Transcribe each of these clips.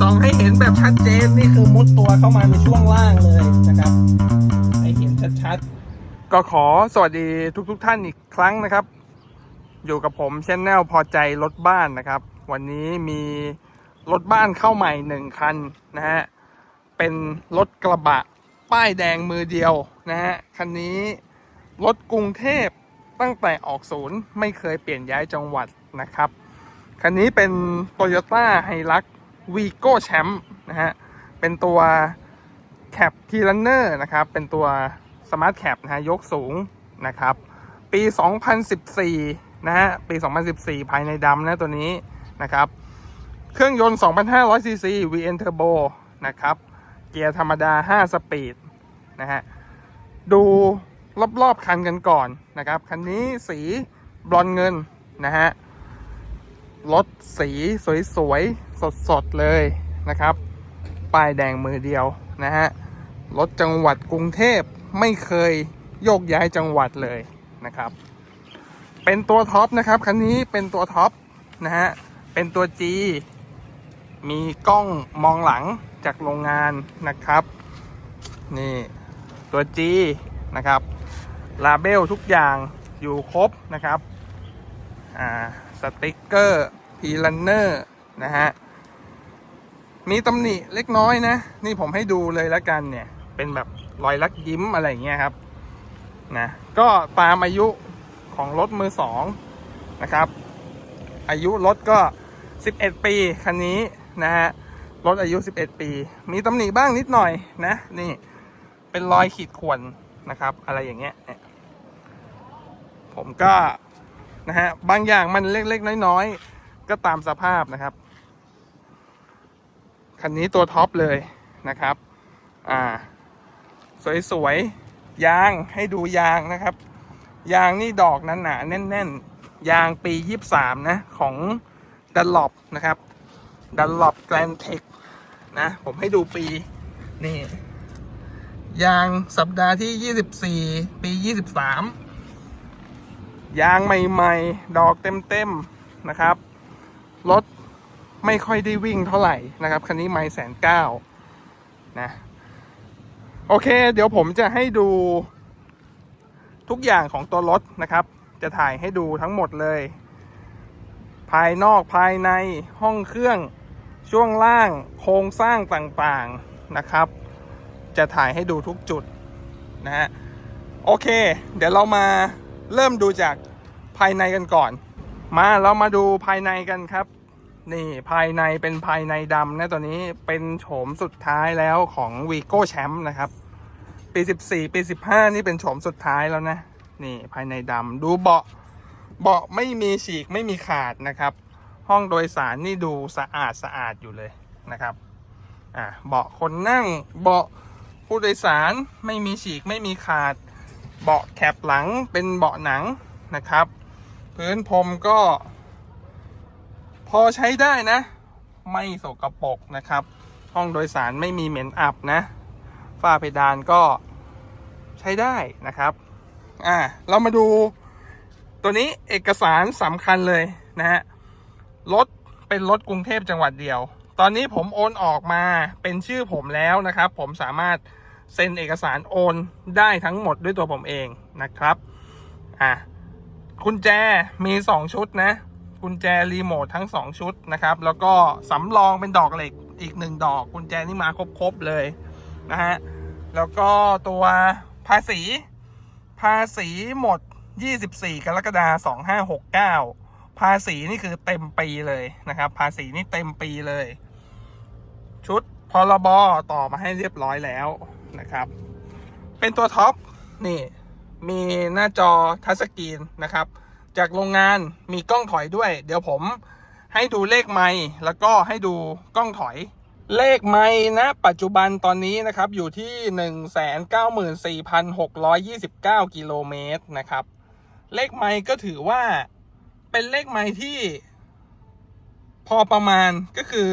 ส่องให้เห็นแบบชัดเจนนี่คือมุดตัวเข้ามาในช่วงล่างเลยนะครับ ให้เห็นชัดๆ ก็ขอสวัสดีทุกๆทท่านอีกครั้งนะครับ อยู่กับผมชแนลพอใจรถบ้านนะครับ วันนี้มีรถบ้านเข้าใหม่หนึ่งคันนะฮะ เป็นรถกระบะป้ายแดงมือเดียวนะฮะ คันนี้รถกรุงเทพตั้งแต่ออกศูนย์ไม่เคยเปลี่ยนย้ายจังหวัดนะครับ คันนี้เป็น Toyota h i l u x Vigo Champ นะฮะ เป็นตัวแคปทีลันเนอร์นะครับ เป็นตัวสมาร์ทแคปนะฮะ ยกสูงนะครับ ปี 2014 นะฮะ ปี 2014 ภายในดำนะตัวนี้นะครับ เครื่องยนต์ 2,500 ซีซี VN Turbo นะครับ เกียร์ธรรมดา 5 สปีดนะฮะ ดูรอบๆคันกันก่อนนะครับ คันนี้สีบรอนเงินนะฮะรถสีสวยๆ สดๆเลยนะครับ ป้ายแดงมือเดียวนะฮะ รถจังหวัดกรุงเทพไม่เคยโยกย้ายจังหวัดเลยนะครับ เป็นตัวท็อปนะครับคันนี้เป็นตัวท็อปนะฮะ เป็นตัว G มีกล้องมองหลังจากโรงงานนะครับ นี่ตัว G นะครับลาเบลทุกอย่างอยู่ครบนะครับ อ่า สติกเกอร์พีลันเนอร์นะฮะ มีตำหนิเล็กน้อยนะ นี่ผมให้ดูเลยแล้วกันเนี่ย เป็นแบบรอยลักยิ้มอะไรอย่างเงี้ยครับนะก็ตามอายุของรถมือสองนะครับ อายุรถก็ 11 ปีคันนี้นะฮะรถอายุ 11 ปี มีตำหนิบ้างนิดหน่อยนะ นี่เป็นรอยขีดข่วนนะครับ อะไรอย่างเงี้ยเนี่ยผมก็นะฮะบางอย่างมันเล็กๆ น้อยๆ ก็ตามสภาพนะครับ คันนี้ตัวท็อปเลยนะครับ อ่า สวยๆ ยางให้ดูยางนะครับ ยางนี่ดอกหนาๆแน่นๆ ยางปี 23 นะ ของดันลอปนะครับดันลอปแกรนเทคนะ ผมให้ดูปี นี่ ยางสัปดาห์ที่ 24 ปี 23 ยางใหม่ ๆ ดอกเต็ม ๆ นะครับ รถ ไม่ค่อยได้วิ่งเท่าไหร่นะครับ คันนี้ไม่แสนเก้านะ โอเค เดี๋ยวผมจะให้ดูทุกอย่างของตัวรถนะครับ จะถ่ายให้ดูทั้งหมดเลย ภายนอกภายในห้องเครื่องช่วงล่างโครงสร้างต่างๆนะครับ จะถ่ายให้ดูทุกจุดนะฮะโอเค เดี๋ยวเรามาเริ่มดูจากภายในกันก่อน มาเรามาดูภายในกันครับ นี่ภายในเป็นภายในดำนะตัวนี้เป็นโฉมสุดท้ายแล้วของ v ีโก้แชมป์นะครับ ปี 14 ปี 15 นี่เป็นโฉมสุดท้ายแล้วนะ นี่ภายในดำดูเบาะเบาะไม่มีฉีกไม่มีขาดนะครับ ห้องโดยสารนี่ดูสะอาดสะอาดอยู่เลยนะครับอะเบาะคนนั่งเบาะผู้โดยสารไม่มีฉีกไม่มีขาด เบาะแคปหลังเป็นเบาะหนังนะครับ พื้นพรมก็ พอใช้ได้นะ ไม่สกรปรกนะครับ ห้องโดยสารไม่มีเหม็นอับนะ ฝ้าเพดานก็ใช้ได้นะครับ อ่า เรามาดู ตัวนี้เอกสารสำคัญเลยนะฮะ รถเป็นรถกรุงเทพจังหวัดเดียว ตอนนี้ผมโอนออกมาเป็นชื่อผมแล้วนะครับ ผมสามารถเซ็นเอกสารโอนได้ทั้งหมดด้วยตัวผมเองนะครับ อะกุญแจมี 2 ชุดนะ กุญแจรีโมททั้ง 2 ชุดนะครับ แล้วก็สำรองเป็นดอกเหล็กอีกหนึ่งดอกกุญแจนี่มาครบ ๆ เลยนะฮะ แล้วก็ตัวภาษี ภาษีหมด 24 กรกฎาคม2569 ภาษีนี่คือเต็มปีเลยนะครับ ภาษีนี่เต็มปีเลย ชุดพรบต่อมาให้เรียบร้อยแล้วนะครับ เป็นตัวท็อปนี่มีหน้าจอทัชสกรีนนะครับ จากโรงงานมีกล้องถอยด้วย เดี๋ยวผมให้ดูเลขไม้แล้วก็ให้ดูกล้องถอย เลขไม้นะ ปัจจุบันตอนนี้นะครับอยู่ที่ 194,629 กิโลเมตรนะครับ เลขไม้ก็ถือว่าเป็นเลขไม้ที่พอประมาณก็คือ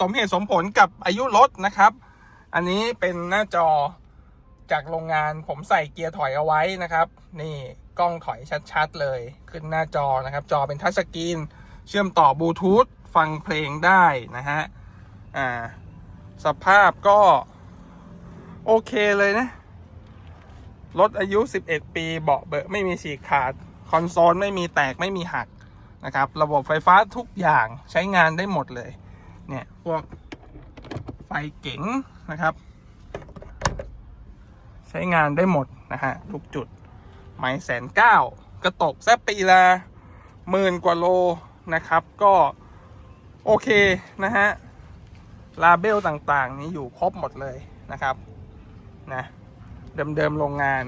สมเหตุสมผลกับอายุรถนะครับ อันนี้เป็นหน้าจอจากโรงงานผมใส่เกียร์ถอยเอาไว้นะครับ นี่ กล้องถอยชัดๆ เลยขึ้นหน้าจอนะครับ จอเป็นทัชสกรีน เชื่อมต่อบลูทูธฟังเพลงได้นะฮะ อ่า สภาพก็ โอเคเลยนะ รถอายุ 11 ปี เบาะเบอะไม่มีฉีกขาด คอนโซลไม่มีแตกไม่มีหักนะครับ ระบบไฟฟ้าทุกอย่างใช้งานได้หมดเลย เนี่ย พวกไฟเก๋งนะครับ ใช้งานได้หมดนะฮะทุกจุด ไม่แสนเก้ากระตกแซบปีละหมื่นกว่าโลนะครับ ก็โอเคนะฮะลาเบลต่างๆ นี้อยู่ครบหมดเลยนะครับนะเดิมๆโรงงาน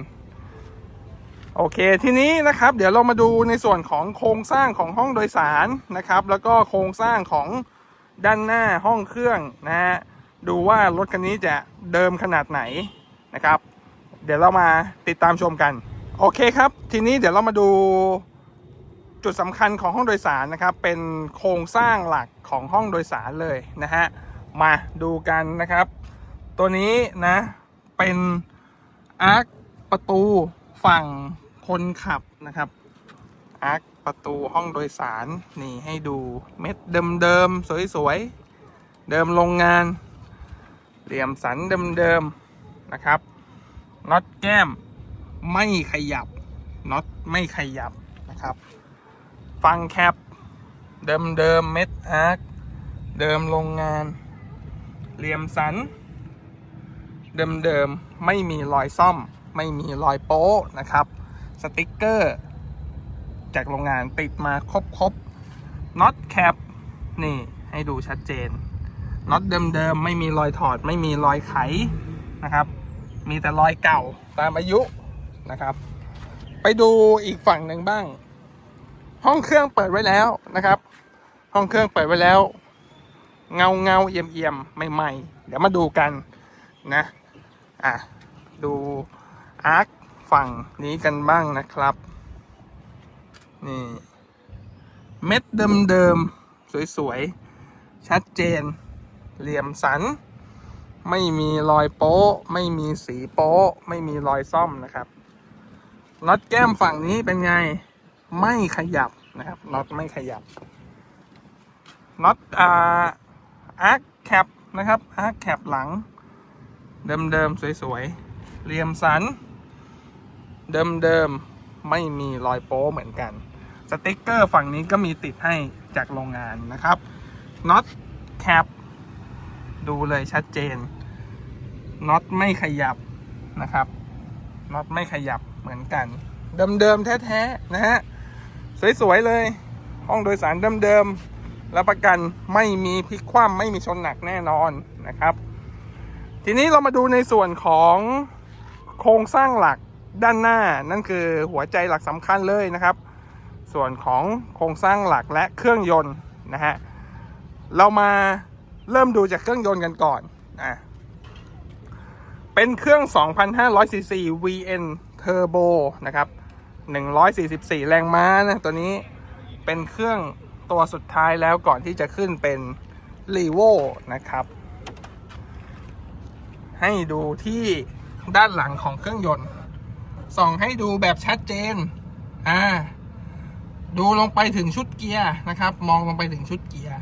โอเคทีนี้นะครับ เดี๋ยวเรามาดูในส่วนของโครงสร้างของห้องโดยสารนะครับ แล้วก็โครงสร้างของด้านหน้าห้องเครื่องนะฮะดูว่ารถคันนี้จะเดิมขนาดไหนนะครับ เดี๋ยวเรามาติดตามชมกัน โอเคครับ ทีนี้เดี๋ยวเรามาดูจุดสำคัญของห้องโดยสารนะครับ เป็นโครงสร้างหลักของห้องโดยสารเลยนะฮะ มาดูกันนะครับ ตัวนี้นะเป็นอาร์คประตูฝั่งคนขับนะครับอาร์คประตูห้องโดยสารนี่ให้ดูเม็ดเดิมๆสวยๆ เดิมโรงงาน เหลี่ยมสันเดิมๆนะครับน็อตแก้ม ไม่ขยับน็อตไม่ขยับนะครับ ฟังแคปเดิมเดิมเม็ดอาร์คเดิมโรงงาน เหลี่ยมสัน เดิมเดิมไม่มีรอยซ่อม ไม่มีรอยโป๊ะนะครับ สติกเกอร์ จากโรงงานติดมาครบครบน็อตแคปนี่ให้ดูชัดเจนน็อตเดิมๆไม่มีรอยถอดไม่มีรอยไขนะครับ มีแต่รอยเก่าตามอายุ นะครับ ไปดูอีกฝั่งหนึ่งบ้าง ห้องเครื่องเปิดไว้แล้วนะครับ ห้องเครื่องเปิดไว้แล้ว เงาเงาเอี่ยมเอี่ยมใหม่ ๆ เดี๋ยวมาดูกันนะอะดูอาร์คฝั่งนี้กันบ้างนะครับ นี่เม็ดเดิมๆสวยๆ ชัดเจน เหลี่ยมสัน ไม่มีรอยโป๊ะ ไม่มีสีโป๊ะ ไม่มีรอยซ่อมนะครับ น็อตแก้มฝั่งนี้เป็นไง ไม่ขยับนะครับน็อตไม่ขยับน็อตอ่าอาร์คแคปนะครับอาร์คแคปหลัง เดิมๆสวยๆเหลี่ยมสัน เดิมๆไม่มีรอยโป๊เหมือนกันสติกเกอร์ฝั่งนี้ก็มีติดให้จากโรงงานนะครับน็อตแคปดูเลยชัดเจนน็อตไม่ขยับนะครับน็อตไม่ขยับ เหมือนกัน เดิมๆแท้ๆนะฮะ สวยๆเลย ห้องโดยสารเดิมๆรับประกันไม่มีพลิกคว่ำไม่มีชนหนักแน่นอนนะครับ ทีนี้เรามาดูในส่วนของโครงสร้างหลักด้านหน้านั่นคือหัวใจหลักสำคัญเลยนะครับ ส่วนของโครงสร้างหลักและเครื่องยนต์นะฮะเรามาเริ่มดูจากเครื่องยนต์กันก่อนอะเป็นเครื่อง 2,500ซีซี VN Turbo นะครับ 144 แรงม้านะตัวนี้เป็นเครื่องตัวสุดท้ายแล้วก่อนที่จะขึ้นเป็น r e v o นะครับ ให้ดูที่ด้านหลังของเครื่องยนต์ ส่องให้ดูแบบชัดเจน อ่า ดูลงไปถึงชุดเกียร์นะครับ มองลงไปถึงชุดเกียร์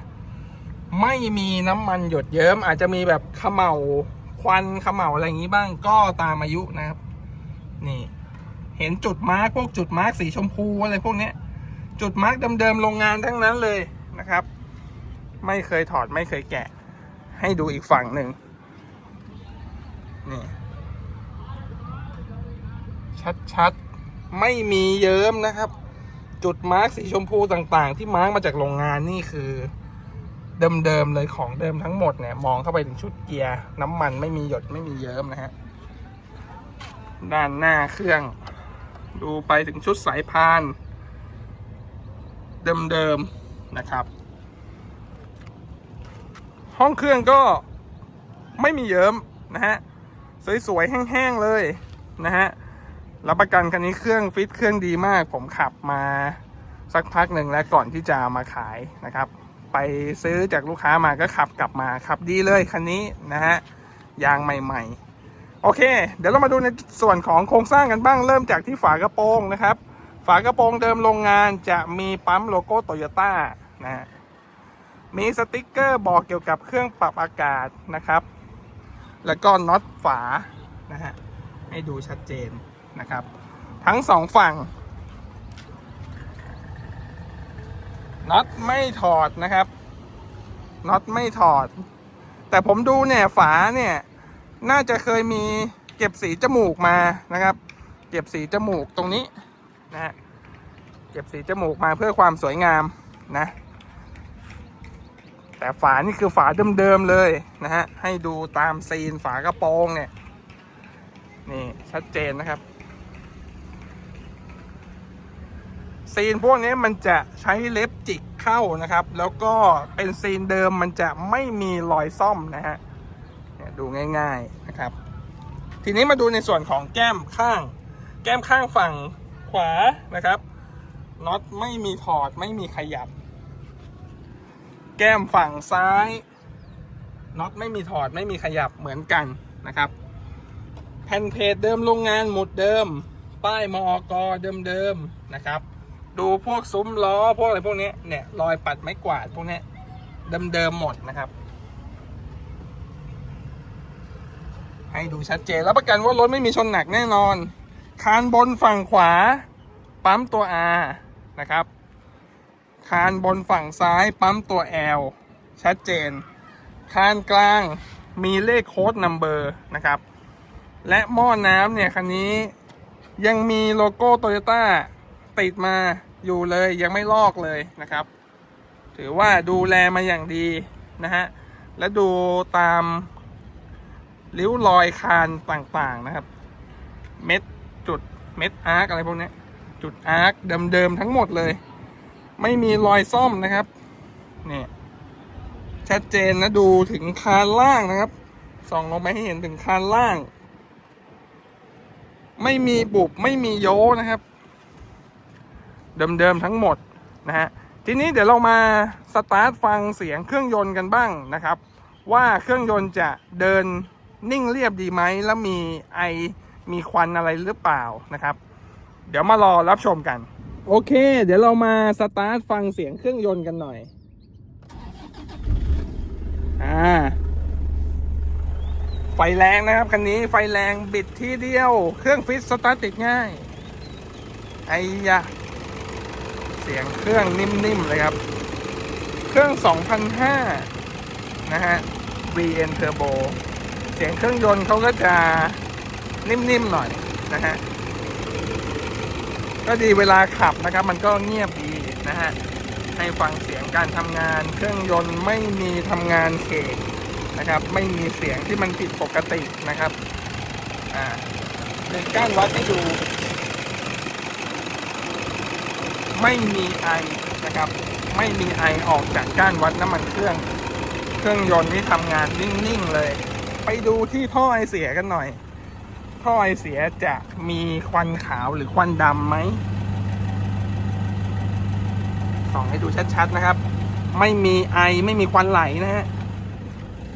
ไม่มีน้ำมันหยดเยิ้มอาจจะมีแบบเขม่าควันเขม่าอะไรอย่างนี้บ้างก็ตามอายุนะครับ นี่ เห็นจุดมาร์กพวกจุดมาร์กสีชมพูอะไรพวกเนี้ย จุดมาร์กเดิมๆโรงงานทั้งนั้นเลยนะครับ ไม่เคยถอดไม่เคยแกะ ให้ดูอีกฝั่งหนึ่งนี่ชัดๆ ไม่มีเยิ้มนะครับ จุดมาร์กสีชมพูต่างๆ ที่มาร์กมาจากโรงงานนี่คือเดิมๆเลยของเดิมทั้งหมดเนี่ย มองเข้าไปถึงชุดเกียร์ น้ำมันไม่มีหยดไม่มีเยิ้มนะฮะด้านหน้าเครื่อง ดูไปถึงชุดสายพาน เดิมๆนะครับ ห้องเครื่องก็ไม่มีเยิ้มนะฮะ สวยๆ แห้งๆ เลยนะฮะ รับประกันคันนี้เครื่องฟิตเครื่องดีมาก ผมขับมาสักพักหนึ่งแล้วก่อนที่จะมาขายนะครับ ไปซื้อจากลูกค้ามาก็ขับกลับมาขับดีเลยคันนี้นะฮะ ยางใหม่ ๆ โอเค เดี๋ยวเรามาดูในส่วนของโครงสร้างกันบ้างเริ่มจากที่ฝากระโปรงนะครับ ฝากระโปรงเดิมโรงงานจะมีปั๊มโลโก้โตโยต้านะฮะมีสติกเกอร์บอกเกี่ยวกับเครื่องปรับอากาศนะครับ แล้วก็น็อตฝานะฮะให้ดูชัดเจนนะครับ ทั้งสองฝั่งน็อตไม่ถอดนะครับน็อตไม่ถอด แต่ผมดูเนี่ยฝาเนี่ย น่าจะเคยมีเก็บสีจมูกมานะครับ เก็บสีจมูกตรงนี้นะฮะเก็บสีจมูกมาเพื่อความสวยงามนะ แต่ฝานี่คือฝาเดิมๆเลยนะฮะให้ดูตามซีนฝากระโปรงเนี่ยนี่ชัดเจนนะครับ ซีนพวกนี้มันจะใช้เล็บจิกเข้านะครับ แล้วก็เป็นซีนเดิมมันจะไม่มีรอยซ่อมนะฮะ ดูง่าย ๆนะครับ ทีนี้มาดูในส่วนของแก้มข้าง แก้มข้างฝั่งขวานะครับน็อตไม่มีถอดไม่มีขยับ แก้มฝั่งซ้ายน็อตไม่มีถอดไม่มีขยับเหมือนกันนะครับ แผ่นเพจเดิมโรงงานหมุดเดิม ป้ายมอกเดิมๆนะครับ ดูพวกซุ้มล้อพวกอะไรพวกนี้เนี่ยรอยปัดไม้กวาดพวกนี้เดิมๆหมดนะครับ ให้ดูชัดเจนแล้วประกันว่ารถไม่มีชนหนักแน่นอน คานบนฝั่งขวา ปั๊มตัว R นะครับ คานบนฝั่งซ้ายปั๊มตัว L ชัดเจน คานกลางมีเลขโค้ดนัมเบอร์นะครับ และหม้อน้ำเนี่ยคันนี้ยังมีโลโก้โตโยต้าติดมาอยู่เลยยังไม่ลอกเลยนะครับ ถือว่าดูแลมาอย่างดีนะฮะ และดูตาม ริ้วรอยคานต่างๆนะครับ เม็ดจุดเม็ดอาร์กอะไรพวกนี้จุดอาร์กเดิมๆทั้งหมดเลย ไม่มีรอยซ่อมนะครับนี่ชัดเจนนะดูถึงคานล่างนะครับส่องลงไปให้เห็นถึงคานล่าง ไม่มีบุบไม่มีโยนะครับ เดิมๆทั้งหมดนะฮะทีนี้เดี๋ยวเรามาสตาร์ทฟังเสียงเครื่องยนต์กันบ้างนะครับ ว่าเครื่องยนต์จะเดิน นิ่งเรียบดีไหมแล้วมีไอมีควันอะไรหรือเปล่านะครับ เดี๋ยวมารอรับชมกัน โอเค เดี๋ยวเรามาสตาร์ทฟังเสียงเครื่องยนต์กันหน่อย อ่า ไฟแรงนะครับคันนี้ไฟแรงบิดทีเดียว เครื่องฟิตสตาร์ทติดง่าย ไอ้ยะเสียงเครื่องนิ่มๆเลยครับ เครื่อง 2005 นะฮะ VN Turbo เสียงเครื่องยนต์เขาก็จะนิ่มๆหน่อยนะฮะก็ดีเวลาขับนะครับ มันก็เงียบดีนะฮะให้ฟังเสียงการทำงาน เครื่องยนต์ไม่มีทำงานเขกนะครับ ไม่มีเสียงที่มันผิดปกตินะครับอ่าในก้านวัดให้ดู ไม่มีไอนะครับ ไม่มีไอออกจากก้านวัดน้ำมันเครื่อง เครื่องยนต์ที่ทำงานนิ่งๆเลย ไปดูที่ท่อไอเสียกันหน่อย ท่อไอเสียจะมีควันขาวหรือควันดำไหมส่องให้ดูชัดๆนะครับ ไม่มีไอไม่มีควันไหลนะฮะ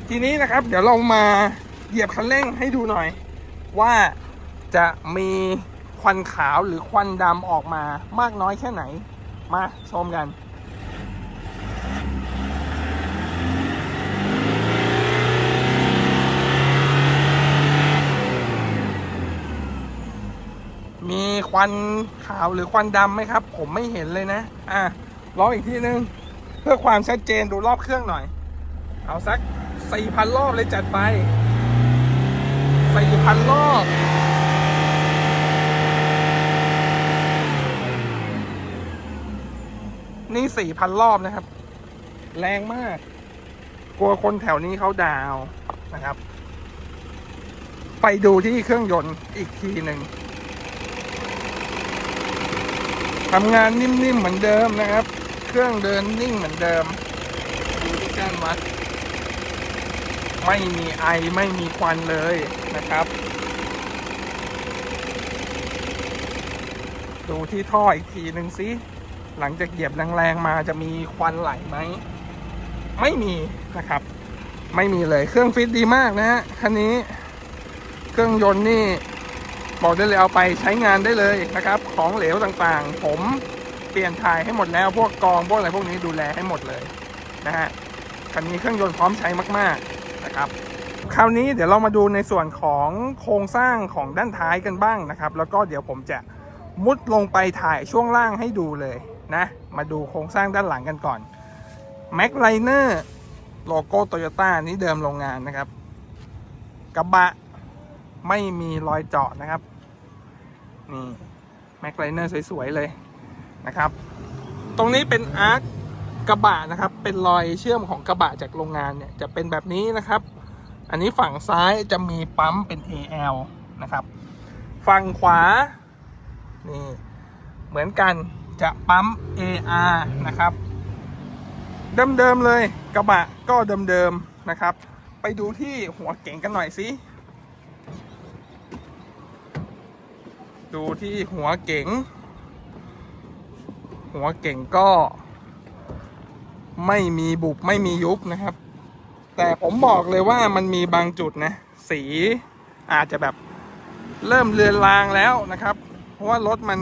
ทีนี้นะครับ เดี๋ยวเรามาเหยียบคันเร่งให้ดูหน่อย ว่าจะมีควันขาวหรือควันดำออกมามากน้อยแค่ไหน มาชมกัน มีควันขาวหรือควันดำไหมครับ ผมไม่เห็นเลยนะ อะลองอีกทีนึง เพื่อความชัดเจนดูรอบเครื่องหน่อย เอาสัก4,000รอบเลยจัดไป4,000รอบนี่4,000รอบนะครับ แรงมาก กลัวคนแถวนี้เขาดาวนะครับ ไปดูที่เครื่องยนต์อีกทีหนึ่ง ทำงานนิ่มๆเหมือนเดิมนะครับ เครื่องเดินนิ่งเหมือนเดิมดูที่ก้านวัด ไม่มีไอไม่มีควันเลยนะครับ ดูที่ท่ออีกทีหนึ่งสิหลังจากเหยียบแรงๆมาจะมีควันไหลไหม ไม่มีนะครับ ไม่มีเลยเครื่องฟิตดีมากนะฮะคันนี้ เครื่องยนต์นี่ บอกได้เลยเอาไปใช้งานได้เลยนะครับ ของเหลวต่างๆ ผมเปลี่ยนถ่ายให้หมดแล้วพวกกองพวกอะไรพวกนี้ดูแลให้หมดเลยนะฮะคันนี้เครื่องยนต์พร้อมใช้มาก ๆนะครับ คราวนี้เดี๋ยวเรามาดูในส่วนของโครงสร้างของด้านท้ายกันบ้างนะครับ แล้วก็เดี๋ยวผมจะมุดลงไปถ่ายช่วงล่างให้ดูเลยนะ มาดูโครงสร้างด้านหลังกันก่อน m a c l i n e r โลโก้โตโยต้านี้เดิมโรงงานนะครับ กระบะไม่มีรอยเจาะนะครับ นี่ m a c l i n e r สวยๆเลยนะครับ ตรงนี้เป็นอาร์คกระบะนะครับ เป็นรอยเชื่อมของกระบะจากโรงงานเนี่ยจะเป็นแบบนี้นะครับ อันนี้ฝั่งซ้ายจะมีปั๊มเป็น AL นะครับ ฝั่งขวา นี่ เหมือนกันจะปั๊ม AR นะครับ เดิมๆเลยกระบะก็เดิมๆนะครับ ไปดูที่หัวเก๋งกันหน่อยสิ ดูที่หัวเก๋ง หัวเก่งก็ ไม่มีบุบไม่มียุบนะครับ แต่ผมบอกเลยว่ามันมีบางจุดนะ สีอาจจะแบบเริ่มเลือนลางแล้วนะครับ เพราะว่ารถมัน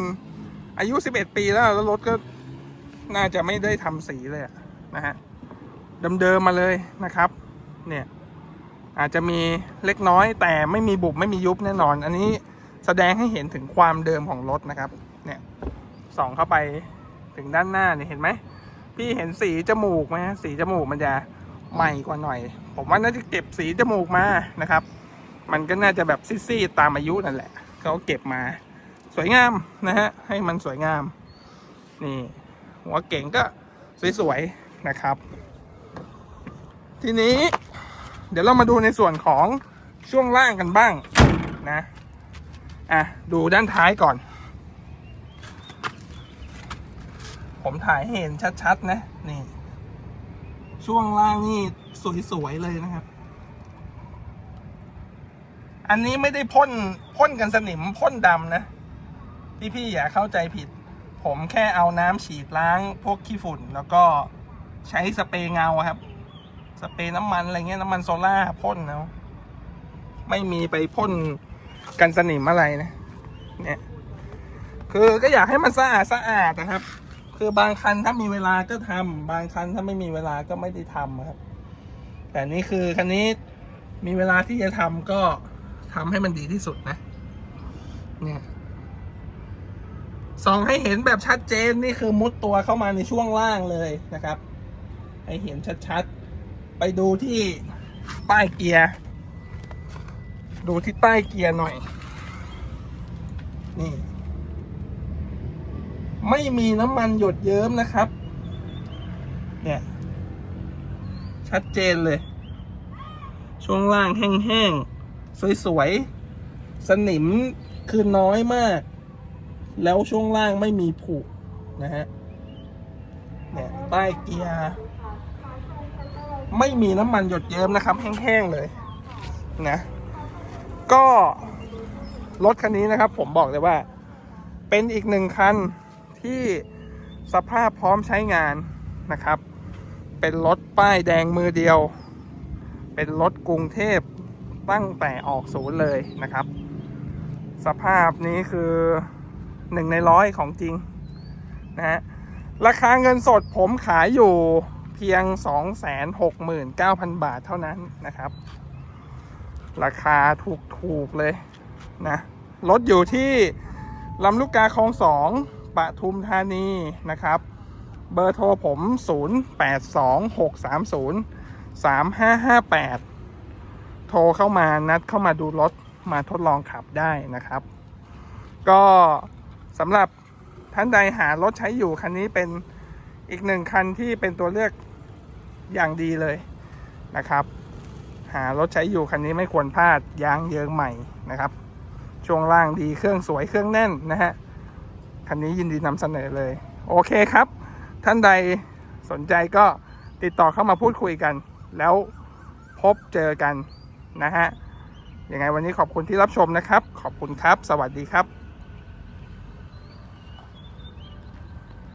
อายุ 11 ปีแล้วแล้วรถก็น่าจะไม่ได้ทำสีเลยอะนะฮะเดิมๆมาเลยนะครับ เนี่ยอาจจะมีเล็กน้อยแต่ไม่มีบุบไม่มียุบแน่นอน อันนี้ แสดงให้เห็นถึงความเดิมของรถนะครับ เนี่ยส่องเข้าไปถึงด้านหน้าเนี่ยเห็นไหม พี่เห็นสีจมูกไหมสีจมูกมันจะใหม่กว่าหน่อย ผมว่าน่าจะเก็บสีจมูกมานะครับ มันก็น่าจะแบบซีดๆตามอายุนั่นแหละเขาเก็บมา สวยงามนะฮะให้มันสวยงาม นี่ หัวเก่งก็สวยๆนะครับ ทีนี้ เดี๋ยวเรามาดูในส่วนของช่วงล่างกันบ้างนะ อะ ดูด้านท้ายก่อน ผมถ่ายให้เห็นชัดๆ นะ นี่ ช่วงล่างนี่สวย ๆ เลยนะครับ อันนี้ไม่ได้พ่นพ่นกันสนิมพ่นดำนะ พี่ ๆ อย่าเข้าใจผิด ผมแค่เอาน้ำฉีดล้างพวกขี้ฝุ่น แล้วก็ใช้สเปรย์เงาครับ สเปรย์น้ำมันอะไรเงี้ยน้ำมันโซล่าพ่นแล้วไม่มีไปพ่น กันสนิมอะไรนะ เนี่ย คือก็อยากให้มันสะอาดสะอาดนะครับ คือบางคันถ้ามีเวลาก็ทำบางคันถ้าไม่มีเวลาก็ไม่ได้ทำครับ แต่นี่คือคันนี้มีเวลาที่จะทำก็ทำให้มันดีที่สุดนะ เนี่ยส่องให้เห็นแบบชัดเจนนี่คือมุดตัวเข้ามาในช่วงล่างเลยนะครับ ให้เห็นชัดๆ ไปดูที่ป้ายเกียร์ ดูที่ป้เกียร์หน่อย นี่ ไม่มีน้ำมันหยดเยิ้มนะครับ เนี่ย ชัดเจนเลย ช่วงล่างแห้งๆ สวยๆ สนิมคือน้อยมาก แล้วช่วงล่างไม่มีผุนะฮะ เนี่ยใต้เกียร์ไม่มีน้ำมันหยดเยิ้มนะครับ แห้งๆเลย นะ ก็รถคันนี้นะครับ ผมบอกเลยว่า เป็นอีกหนึ่งคันที่สภาพพร้อมใช้งานนะครับ เป็นรถป้ายแดงมือเดียว เป็นรถกรุงเทพตั้งแต่ออกศูนย์เลยนะครับ สภาพนี้คือหนึ่งในร้อยของจริงนะฮะราคาเงินสดผมขายอยู่เพียง 269,000 บาทเท่านั้นนะครับ ราคาถูกถูกๆเลยนะรถอยู่ที่ลำลูกกาคลองสองปทุมธานีนะครับ เบอร์โทรผม 0826303558 โทรเข้ามานัดเข้ามาดูรถมาทดลองขับได้นะครับ ก็สำหรับท่านใดหารถใช้อยู่คันนี้เป็นอีกหนึ่งคันที่เป็นตัวเลือกอย่างดีเลยนะครับ หารถใช้อยู่คันนี้ไม่ควรพลาดยางเยิงใหม่นะครับ ช่วงล่างดีเครื่องสวยเครื่องแน่นนะฮะคันนี้ยินดีนำเสนอเลย โอเคครับ ท่านใดสนใจก็ติดต่อเข้ามาพูดคุยกัน แล้วพบเจอกันนะฮะยังไงวันนี้ขอบคุณที่รับชมนะครับ ขอบคุณครับ สวัสดีครับ